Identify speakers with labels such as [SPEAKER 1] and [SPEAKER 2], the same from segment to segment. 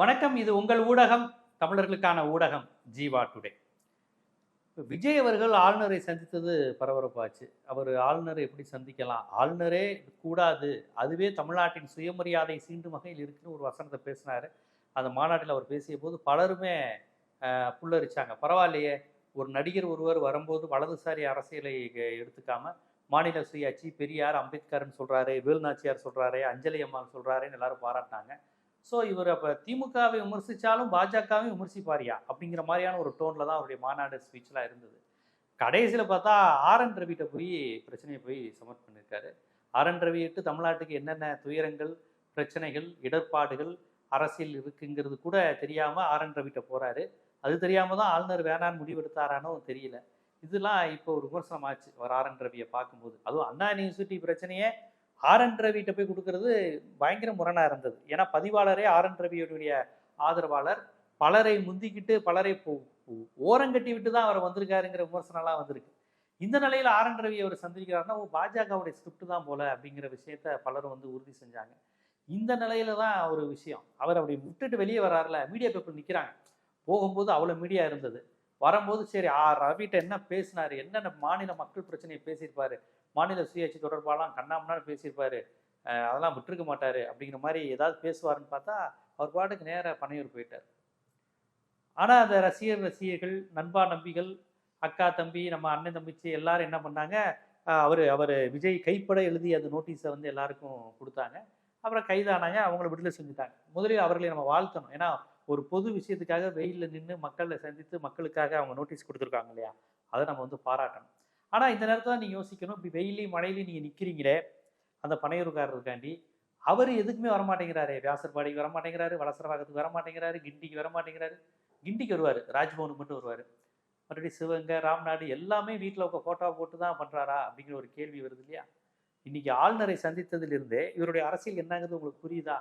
[SPEAKER 1] வணக்கம். இது உங்கள் ஊடகம் தமிழர்களுக்கான ஊடகம் ஜீவா டுடே. விஜய் அவர்கள் ஆளுநரை சந்தித்தது பரபரப்பாச்சு. அவர் ஆளுநரை எப்படி சந்திக்கலாம்? ஆளுநரே கூடாது. அதுவே தமிழ்நாட்டின் சுயமரியாதை சீண்டும் வகையில் இருக்குன்னு ஒரு வசனத்தை பேசினார். அந்த மாநாட்டில் அவர் பேசிய போது பலருமே புல்லரிச்சாங்க. பரவாயில்லையே ஒரு நடிகர் ஒருவர் வரும்போது வலதுசாரி அரசியலை எடுத்துக்காமல் எடுத்துக்காம மாநில சுயாட்சி பெரியார் அம்பேத்கர்னு சொல்கிறாரு வேலுநாச்சியார் சொல்கிறாரு அஞ்சலி அம்மாள் சொல்றாருன்னு எல்லாரும் பாராட்டினாங்க. ஸோ இவர் அப்போ திமுகவை விமர்சித்தாலும் பாஜகவை விமர்சிப்பாரியா? அப்படிங்கிற மாதிரியான ஒரு டோனில் தான் அவருடைய மாநாடு ஸ்பீச்லாம் இருந்தது. கடைசியில் பார்த்தா ஆர் என் ரவிட்ட போய் பிரச்சனையை போய் சமர்ட் பண்ணியிருக்காரு ஆர் என் ரவிட்டு தமிழ்நாட்டுக்கு என்னென்ன துயரங்கள் பிரச்சனைகள் இடர்பாடுகள் அரசியல் இருக்குங்கிறது கூட தெரியாமல் ஆர் என் ரவிட்ட போகிறாரு அது தெரியாமல் தான் ஆளுநர் வேணான்னு முடிவெடுத்தாரானோ தெரியல. இதெல்லாம் இப்போ ஒரு விமர்சனம் ஆச்சு ஒரு ஆர் என் ரவியை பார்க்கும்போது. அதுவும் அண்ணா யூனிவர்சிட்டி பிரச்சனையே ஆர் என் ரவிட்ட போய் கொடுக்கறது பயங்கர முரணாக இருந்தது. ஏன்னா பதிவாளரே ஆர் என் ரவியுடைய ஆதரவாளர். பலரை முந்திக்கிட்டு பலரை ஓரங்கட்டி விட்டு தான் அவர் வந்திருக்காருங்கிற விமர்சனம்லாம் வந்திருக்கு. இந்த நிலையில் ஆர் என் ரவி அவர் சந்திக்கிறாருன்னா ஓ பாஜகவுடைய ஸ்கிரிப்ட் தான் போல அப்படிங்கிற விஷயத்த பலரும் வந்து உறுதி செஞ்சாங்க. இந்த நிலையில தான் ஒரு விஷயம். அவர் அப்படி விட்டுட்டு வெளியே வராருல மீடியா பேப்பர் நிற்கிறாங்க போகும்போது அவ்வளோ மீடியா இருந்தது. வரும்போது சரி ஆ ரவிட்ட என்ன பேசினாரு என்னென்ன மாநில மக்கள் பிரச்சனையை பேசியிருப்பாரு மாநில சுயாட்சி தொடர்பாலாம் கண்ணாமண்ணான்னு பேசியிருப்பாரு. அதெல்லாம் விட்டுருக்க மாட்டார் அப்படிங்கிற மாதிரி ஏதாவது பேசுவாருன்னு பார்த்தா அவர் பாட்டுக்கு நேராக பனையூர் போயிட்டார். ஆனால் அந்த ரசிகர் ரசிகர்கள் நண்பா நம்பிகள் அக்கா தம்பி நம்ம அண்ணன் தம்பிச்சு எல்லாரும் என்ன பண்ணாங்க? அவர் அவர் விஜய் கைப்பட எழுதி அந்த நோட்டீஸை வந்து எல்லாருக்கும் கொடுத்தாங்க. அப்புறம் கைதானாங்க அவங்கள விடுதலை செஞ்சுட்டாங்க. முதலில் அவர்களை நம்ம வாழ்த்தணும். ஏன்னா ஒரு பொது விஷயத்துக்காக வெயிலில் நின்று மக்களை சந்தித்து மக்களுக்காக அவங்க நோட்டீஸ் கொடுத்துருக்காங்க இல்லையா? அதை நம்ம வந்து பாராட்டணும். ஆனால் இந்த நேரத்தில் நீங்கள் யோசிக்கணும். இப்படி வெயிலையும் மழையிலையும் நீங்கள் நிற்கிறீங்களே அந்த பனையூருக்காரருக்காண்டி அவர் எதுக்குமே வரமாட்டேங்கிறாரு. வியாசர்பாடிக்கு வரமாட்டேங்கிறாரு வலசரவாகத்துக்கு வரமாட்டேங்கிறாரு கிண்டிக்கு வரமாட்டேங்கிறாரு. கிண்டிக்கு வருவார் ராஜ்பவனுக்கு மட்டும் வருவார். மறுபடியும் சிவகங்கை ராம்நாடு எல்லாமே வீட்டில் உங்கள் ஃபோட்டோ போட்டு தான் பண்ணுறாரா அப்படிங்கிற ஒரு கேள்வி வருது இல்லையா? இன்னைக்கு ஆளுநரை சந்தித்ததிலிருந்தே இவருடைய அரசியல் என்னங்கிறது உங்களுக்கு புரியுதா?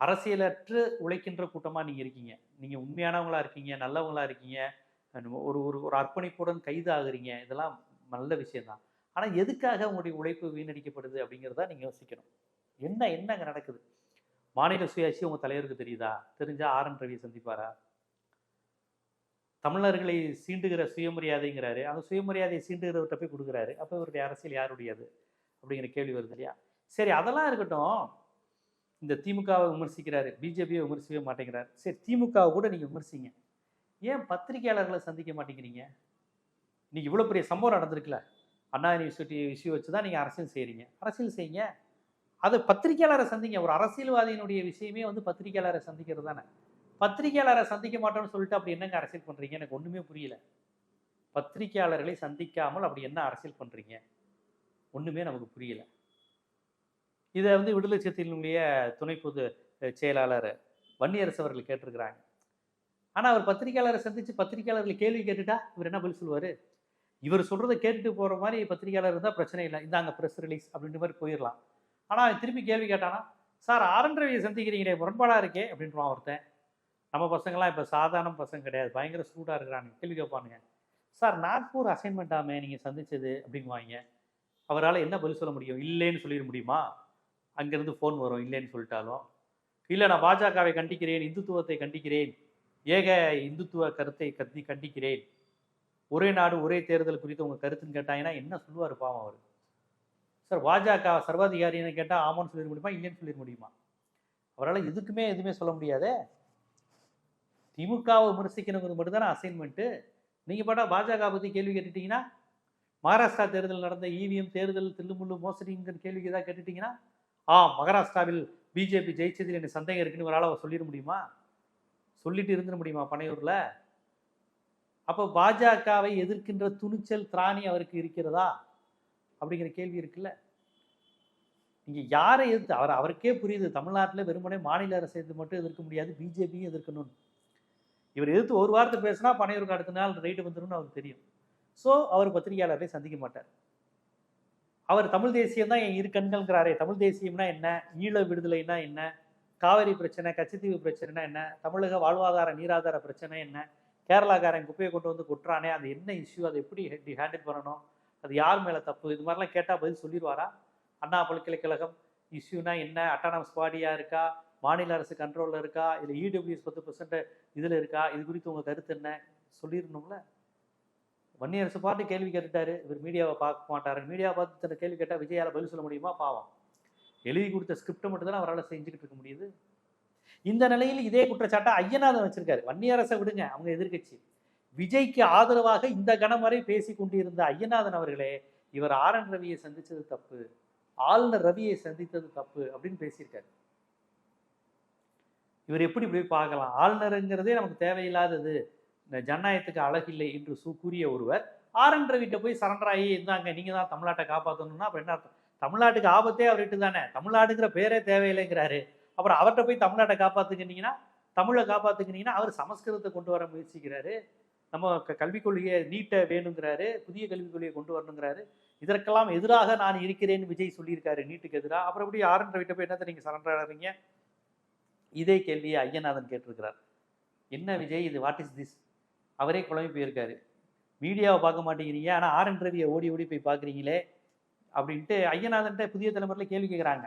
[SPEAKER 1] அரசியலற்று உழைக்கின்ற கூட்டமாக நீங்கள் இருக்கீங்க. நீங்கள் உண்மையானவங்களா இருக்கீங்க நல்லவங்களா இருக்கீங்க. ஒரு ஒரு ஒரு அர்ப்பணிப்புடன் கைது ஆகுறீங்க இதெல்லாம் நல்ல விஷயம்தான். ஆனால் எதுக்காக உங்களுடைய உழைப்பு வீணடிக்கப்படுது அப்படிங்கிறத நீங்கள் யோசிக்கணும். என்ன என்ன அங்கே நடக்குது? மாநில சுயாட்சி உங்கள் தலைவருக்கு தெரியுதா? தெரிஞ்சால் ஆர். என். ரவியை சந்திப்பாரா? தமிழர்களை சீண்டுகிற சுயமரியாதைங்கிறாரு. அந்த சுயமரியாதையை சீண்டுகிறவர்கிட்ட போய் கொடுக்குறாரு. அப்போ இவருடைய அரசியல் யாருடையது? அப்படிங்கிற கேள்வி வருது இல்லையா? சரி அதெல்லாம் இருக்கட்டும். இந்த திமுகவை விமர்சிக்கிறாரு. பிஜேபியை விமர்சிக்கவே மாட்டேங்கிறாரு. சரி திமுகவை கூட நீங்கள் விமர்சிங்க. ஏன் பத்திரிகையாளர்களை சந்திக்க மாட்டேங்கிறீங்க? இன்னைக்கு இவ்வளோ பெரிய சம்பவம் நடந்திருக்குல்ல. அண்ணா யூனிவர்சிட்டி இஷ்யூ வச்சு தான் நீங்கள் அரசியல் செய்கிறீங்க அரசியல் செய்யுங்க. அது பத்திரிகையாளரை சந்திங்க. ஒரு அரசியல்வாதியினுடைய விஷயமே வந்து பத்திரிகையாளரை சந்திக்கிறது தானே. பத்திரிகையாளரை சந்திக்க மாட்டோம்னு சொல்லிட்டு அப்படி என்னங்க அரசியல் பண்ணுறீங்க எனக்கு ஒன்றுமே புரியல. பத்திரிகையாளர்களை சந்திக்காமல் அப்படி என்ன அரசியல் பண்ணுறீங்க ஒன்றுமே நமக்கு புரியல. இதை வந்து விடுதலை சிறுத்தைகளுடைய துணை பொது செயலாளர் வன்னியரசு அவர்கள் கேட்டிருக்கிறாங்க. ஆனால் அவர் பத்திரிகையாளரை சந்தித்து பத்திரிகையாளர்கள் கேள்வி கேட்டுட்டா இவர் என்ன பதில் சொல்லுவார்? இவர் சொல்கிறத கேட்டுட்டு போகிற மாதிரி பத்திரிகையாளர் இருந்தால் பிரச்சனை இல்லை. இந்தாங்க ப்ரெஸ் ரிலீஸ் அப்படின்ற மாதிரி போயிடலாம் ஆனால் அவன் திருப்பி கேள்வி கேட்டானா சார் ஆரன் ரவியை சந்திக்கிறீங்களே முரண்பாடாக இருக்கே அப்படின்றான் ஒருத்தன். நம்ம பசங்களாம் இப்போ சாதாரண பசங்க கிடையாது. பயங்கர சூடாக இருக்கிறாங்க கேள்வி கேட்பானுங்க. சார் நாக்பூர் அசைன்மெண்ட்டாமே நீங்கள் சந்தித்தது அப்படிங்குவாங்க அவரால் என்ன பதில் சொல்ல முடியும்? இல்லைன்னு சொல்லிட முடியுமா? அங்கேருந்து ஃபோன் வரும் இல்லைன்னு சொல்லிட்டாலும். இல்லை நான் பாஜகவை கண்டிக்கிறேன் இந்துத்துவத்தை கண்டிக்கிறேன். ஏக இந்துத்துவ கருத்தை கத்தி கண்டிக்கிறேன். ஒரே நாடு ஒரே தேர்தல் குறித்து உங்கள் கருத்துன்னு கேட்டாங்கன்னா என்ன சொல்லுவார் பாவம் அவர்? சார் பாஜக சர்வாதிகாரின்னு கேட்டால் ஆமான்னு சொல்லிட முடியுமா இல்லைன்னு சொல்லிட முடியுமா? அவரால் எதுக்குமே எதுவுமே சொல்ல முடியாதே. திமுகவை விமர்சிக்கணுங்கிறது மட்டும்தானே அசைன்மெண்ட்டு நீங்கள் பாட்டா பாஜக பற்றி கேள்வி கேட்டுட்டீங்கன்னா மகாராஷ்டிரா தேர்தல் நடந்த இவிஎம் தேர்தல் தில்லுமுள்ளு மோசடிங்கிற கேள்விக்கு ஏதாவது கேட்டுட்டீங்கன்னா ஆ மகாராஷ்டிராவில் பிஜேபி ஜெயிச்சதில் எனக்கு சந்தேகம் இருக்குன்னு ஒரு ஆளை சொல்லிட முடியுமா? சொல்லிட்டு இருந்துட முடியுமா பனையூரில்? அப்போ பாஜகவை எதிர்க்கின்ற துணிச்சல் திராணி அவருக்கு இருக்கிறதா? அப்படிங்கிற கேள்வி இருக்குல்ல. நீங்க யாரை எதிர்த்து அவர் அவருக்கே புரியுது தமிழ்நாட்டில் வெறுமனே மாநில அரசு எதிர்த்து மட்டும் எதிர்க்க முடியாது பிஜேபியும் எதிர்க்கணும்னு. இவர் எதிர்த்து ஒரு வாரத்தை பேசினா பனையூருக்கு அடுத்த நாள் ரைடு வந்துடும் அவருக்கு தெரியும். ஸோ அவர் பத்திரிகையாளரை சந்திக்க மாட்டார். அவர் தமிழ் தேசியம் தான் என் இரு கண்கள்ங்கிறாரே தமிழ் தேசியம்னா என்ன? ஈழ விடுதலைனா என்ன? காவிரி பிரச்சனை கச்சத்தீவு பிரச்சனைனா என்ன? தமிழக வாழ்வாதார நீராதார பிரச்சனை என்ன? கேரளாக்காரன் குப்பையை கொண்டு வந்து கொட்டுறானே அது என்ன இஷ்யூ அதை எப்படி ஹேண்டில் பண்ணணும்? அது யார் மேலே தப்பு? இது மாதிரிலாம் கேட்டால் பதில் சொல்லிடுவாரா? அண்ணா பல்கலைக்கழகம் இஷ்யூனா என்ன? அட்டானமஸ் பாடியாக இருக்கா? மாநில அரசு கண்ட்ரோலில் இருக்கா? இல்லை இடபிள்யூஎஸ் பத்து பர்சன்ட் இதில் இருக்கா? இது குறித்து உங்கள் கருத்து என்ன? சொல்லிடணும்ல. வன்னியரசு பாட்டு கேள்வி கேட்டுட்டாரு. இவர் மீடியாவை பார்க்க மாட்டாரு. மீடியாவை பார்த்து தன்னை கேள்வி கேட்டால் விஜயால பதில் சொல்ல முடியுமா? பாவம். எழுதி கொடுத்த ஸ்கிரிப்டை மட்டும் தான் அவரால் செஞ்சுக்கிட்டு இருக்க முடியுது? இந்த நிலையில் இதே குற்றச்சாட்டை ஐயநாதன் வச்சிருக்காரு. வன்னியரசை விடுங்க அவங்க எதிர்க்கட்சி. விஜய்க்கு ஆதரவாக இந்த கணம் வரை பேசி கொண்டிருந்த ஐயநாதன் அவர்களே இவர் ஆர் என் ரவியை சந்தித்தது தப்பு ஆளுநர் ரவியை சந்தித்தது தப்பு அப்படின்னு பேசியிருக்காரு. இவர் எப்படி இப்படி பார்க்கலாம்? ஆளுநருங்கிறதே நமக்கு தேவையில்லாதது. இந்த ஜனநாயகத்துக்கு அழகில்லை என்று சு கூறிய ஒருவர் ஆர் என் ரவிட்ட போய் சரண்டர் ஆகி இருந்தாங்க நீங்கள் தான் தமிழ்நாட்டை காப்பாற்றணும்னா அப்புறம் என்ன அர்த்தம்? தமிழ்நாட்டுக்கு ஆபத்தே அவர்கிட்ட தானே தமிழ்நாடுங்கிற பேரே தேவையில்லைங்கிறாரு. அப்புறம் அவர்கிட்ட போய் தமிழ்நாட்டை காப்பாத்துக்கினீங்கன்னா தமிழை காப்பாத்துக்கினீங்கன்னா அவர் சமஸ்கிருதத்தை கொண்டு வர முயற்சிக்கிறாரு. நம்ம க- கல்விக் கொள்கையை நீட்டை வேணுங்கிறாரு. புதிய கல்விக் கொள்கையை கொண்டு வரணுங்கிறாரு. இதற்கெல்லாம் எதிராக நான் இருக்கிறேன்னு விஜய் சொல்லியிருக்காரு நீட்டுக்கு எதிராக அப்புறம் எப்படி ஆர் என் ரவிட்ட போய் என்னத்தை நீங்கள் சரண்டர் ஆகிறீங்க இதே கேள்வியை ஐயநாதன் கேட்டிருக்கிறார். என்ன விஜய் இது வாட் இஸ் திஸ் அவரே குழம்பி போயிருக்காரு. மீடியாவை பார்க்க மாட்டேங்கிறீங்க. ஆனால் ஆர் என் ரவியை ஓடி ஓடி போய் பார்க்குறீங்களே. அப்படின்ட்டு ஐயநாதன்ட்ட புதிய தலைமுறையில் கேள்வி கேட்குறாங்க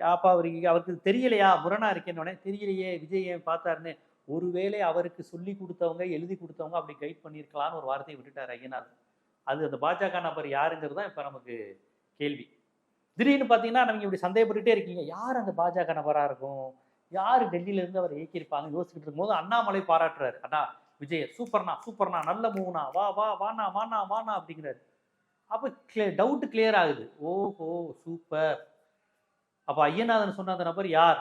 [SPEAKER 1] அப்பா அவருக்கு அவருக்கு தெரியலையா? முரணா இருக்கேன்னு தெரியலையே விஜய் ஏன் பார்த்தாருன்னு. ஒருவேளை அவருக்கு சொல்லி கொடுத்தவங்க எழுதி கொடுத்தவங்க அப்படி கைட் பண்ணியிருக்கலாம்னு ஒரு வார்த்தையை விட்டுட்டார் ஐயநாதன். அது அந்த பாஜக நபர் யாருங்கிறது தான் இப்போ நமக்கு கேள்வி. திடீர்னு பார்த்தீங்கன்னா நம்ம இப்படி சந்தேகப்பட்டுட்டே இருக்கீங்க. யார் அந்த பாஜக நபராக இருக்கும்? யார் டெல்லியிலேருந்து அவர் இயக்கியிருப்பாங்க? யோசிச்சுட்டு இருக்கும்போது அண்ணாமலை பாராட்டுறாரு. அண்ணா விஜய் சூப்பர்ண்ணா சூப்பர்ண்ணா நல்ல மூணா வா வா வாண்ணா வாண்ணா வாண்ணா அப்படிங்கிறாரு. அப்போ கிளிய டவுட் கிளியர் ஆகுது. ஓஹோ சூப்பர் அப்போ ஐயநாதன் சொன்ன அந்த நபர் யார்?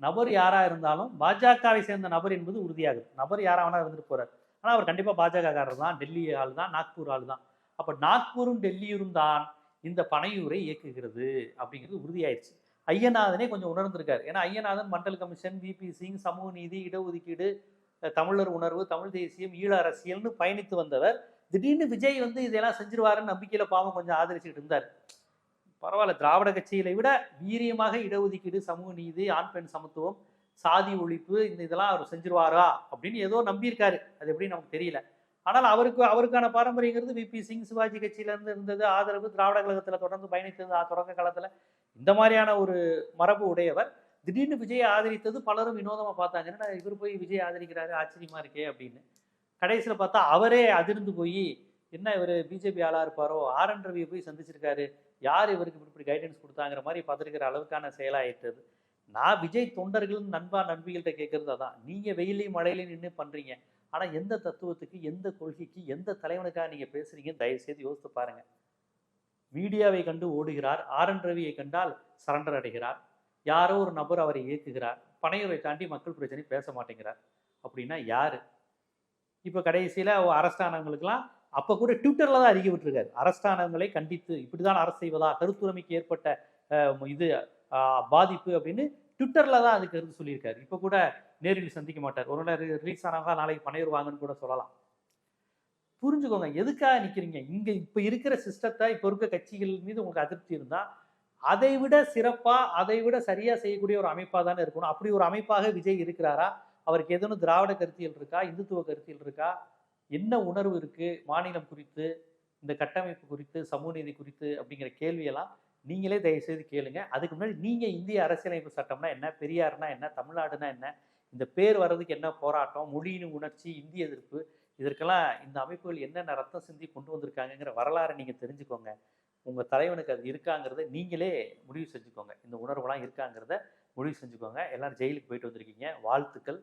[SPEAKER 1] நபர் யாராக இருந்தாலும் பாஜகவை சேர்ந்த நபர் என்பது உறுதியாகுது. நபர் யாராக வேணா இருந்துட்டு போகிறார் ஆனால் அவர் கண்டிப்பாக பாஜக காரர் தான். டெல்லி ஆள் தான் நாக்பூர் ஆள் தான். அப்போ நாக்பூரும் டெல்லியும் தான் இந்த பனையூரை இயக்குகிறது அப்படிங்கிறது உறுதியாயிருச்சு. ஐயநாதனே கொஞ்சம் உணர்ந்திருக்காரு. ஏன்னா ஐயநாதன் மண்டல் கமிஷன் விபி சிங் சமூக நீதி இடஒதுக்கீடு தமிழர் உணர்வு தமிழ் தேசியம் ஈழ அரசியல்னு பயணித்து வந்தவர் திடீர்னு விஜய் வந்து இதெல்லாம் செஞ்சிருவாருன்னு நம்பிக்கையில பாவம் கொஞ்சம் ஆதரிச்சுட்டு இருந்தார். பரவாயில்ல திராவிட கட்சிகளை விட வீரியமாக இடஒதுக்கீடு சமூக நீதி ஆண் பெண் சமத்துவம் சாதி ஒழிப்பு இந்த இதெல்லாம் அவர் செஞ்சிருவாரா அப்படின்னு ஏதோ நம்பியிருக்காரு. அது எப்படி நமக்கு தெரியல. ஆனால் அவருக்கு அவருக்கான பாரம்பரியங்கிறது விபி சிங் சிவாஜி கட்சியிலேருந்து இருந்தது ஆதரவு திராவிட கழகத்தில் தொடர்ந்து பயணித்தது ஆ- தொடக்க காலத்தில். இந்த மாதிரியான ஒரு மரபு உடையவர். திடீர்னு விஜயை ஆதரித்தது பலரும் வினோதமாக பார்த்தாங்க. என்னடா இவர் போய் விஜய் ஆதரிக்கிறாரு ஆச்சரியமா இருக்கே அப்படின்னு. கடைசியில் பார்த்தா அவரே அதிர்ந்து போய் என்ன இவர் பிஜேபி ஆளாக இருப்பாரோ ஆர் என் ரவியை போய் சந்திச்சிருக்காரு யார் இவருக்கு இப்படி இப்படி கைடன்ஸ் கொடுத்தாங்கிற மாதிரி பார்த்துருக்கிற அளவுக்கான செயலாயிட்டது. நான் விஜய் தொண்டர்கள் நண்பா நண்பிகள்கிட்ட கேட்கறது அதான். நீங்கள் வெயிலையும் மழையிலையும் நின்று பண்ணுறீங்க ஆனால் எந்த தத்துவத்துக்கு எந்த கொள்கைக்கு எந்த தலைவனுக்காக நீங்கள் பேசுகிறீங்கன்னு தயவுசெய்து யோசித்து பாருங்கள் மீடியாவை கண்டு ஓடுகிறார் ஆர் என் ரவியை கண்டால் சரண்டர் அடைகிறார். யாரோ ஒரு நபர் அவரை இயக்குகிறார் பனையூரை தாண்டி மக்கள் பிரச்சனை பேச மாட்டேங்கிறார். அப்படின்னா யார்? இப்போ கடைசியில் அரெஸ்ட் ஆனவங்களுக்குலாம் அப்போ கூட ட்விட்டரில் தான் அறிக்கை விட்டுருக்காரு. அரஸ்ட் ஆனவங்களை கண்டித்து இப்படிதான் அரசு செய்வதா கருத்துரிமைக்கு ஏற்பட்ட இது பாதிப்பு அப்படின்னு ட்விட்டரில் தான் அதுக்கு கருத்து சொல்லியிருக்காரு. இப்போ கூட நேரில் சந்திக்க மாட்டார். ஒரு நாள் ரிலீஸ் ஆனவங்க நாளைக்கு பணையூர் வாங்கன்னு கூட சொல்லலாம். புரிஞ்சுக்கோங்க எதுக்காக நிற்கிறீங்க இங்கே இப்போ இருக்கிற சிஸ்டத்தை இப்போ இருக்க கட்சிகள் மீது உங்களுக்கு அதிருப்தி இருந்தால் அதை விட சிறப்பாக அதை விட சரியாக செய்யக்கூடிய ஒரு அமைப்பாக தானே இருக்கணும். அப்படி ஒரு அமைப்பாக விஜய் இருக்கிறாரா? அவருக்கு ஏதேனும் திராவிட கருத்தியல் இருக்கா இந்துத்துவ கருத்தியல் இருக்கா என்ன உணர்வு இருக்குது மாநிலம் குறித்து இந்த கட்டமைப்பு குறித்து சமூக நீதி குறித்து அப்படிங்கிற கேள்வியெல்லாம் நீங்களே தயவு செய்து கேளுங்க. அதுக்கு முன்னாடி நீங்கள் இந்திய அரசியலமைப்பு சட்டம்னா என்ன பெரியார்னா என்ன தமிழ்நாடுனா என்ன இந்த பேர் வர்றதுக்கு என்ன போராட்டம் மொழியின் உணர்ச்சி இந்திய எதிர்ப்பு இதற்கெல்லாம் இந்த அமைப்புகள் என்னென்ன ரத்தம் சிந்தி கொண்டு வந்திருக்காங்கங்கிற வரலாறை நீங்கள் தெரிஞ்சுக்கோங்க. உங்கள் தலைவனுக்கு அது இருக்காங்கிறத நீங்களே முடிவு செஞ்சுக்கோங்க. இந்த உணர்வுலாம் இருக்காங்கிறத முடிவு செஞ்சுக்கோங்க. எல்லோரும் ஜெயிலுக்கு போயிட்டு வந்திருக்கீங்க. வாழ்த்துக்கள்.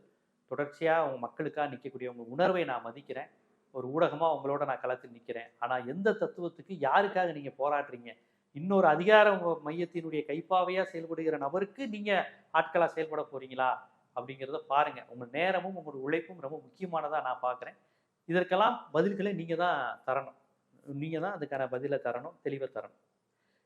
[SPEAKER 1] தொடர்ச்சியாக அவங்க மக்களுக்காக நிற்கக்கூடிய உங்கள் உணர்வை நான் மதிக்கிறேன். ஒரு ஊடகமாக உங்களோட நான் களத்தில் நிற்கிறேன் ஆனால் எந்த தத்துவத்துக்கு யாருக்காக நீங்கள் போராடுறீங்க? இன்னொரு அதிகார மையத்தினுடைய கைப்பாவையாக செயல்படுகிற நபருக்கு நீங்கள் ஆட்களாக செயல்பட போகிறீங்களா அப்படிங்கிறத பாருங்கள் உங்கள் நேரமும் உங்களோட உழைப்பும் ரொம்ப முக்கியமானதாக நான் பார்க்குறேன் இதற்கெல்லாம் பதில்களை நீங்கள் தான் தரணும். நீங்கள் தான் அதுக்கான பதிலை தரணும் தெளிவை தரணும்.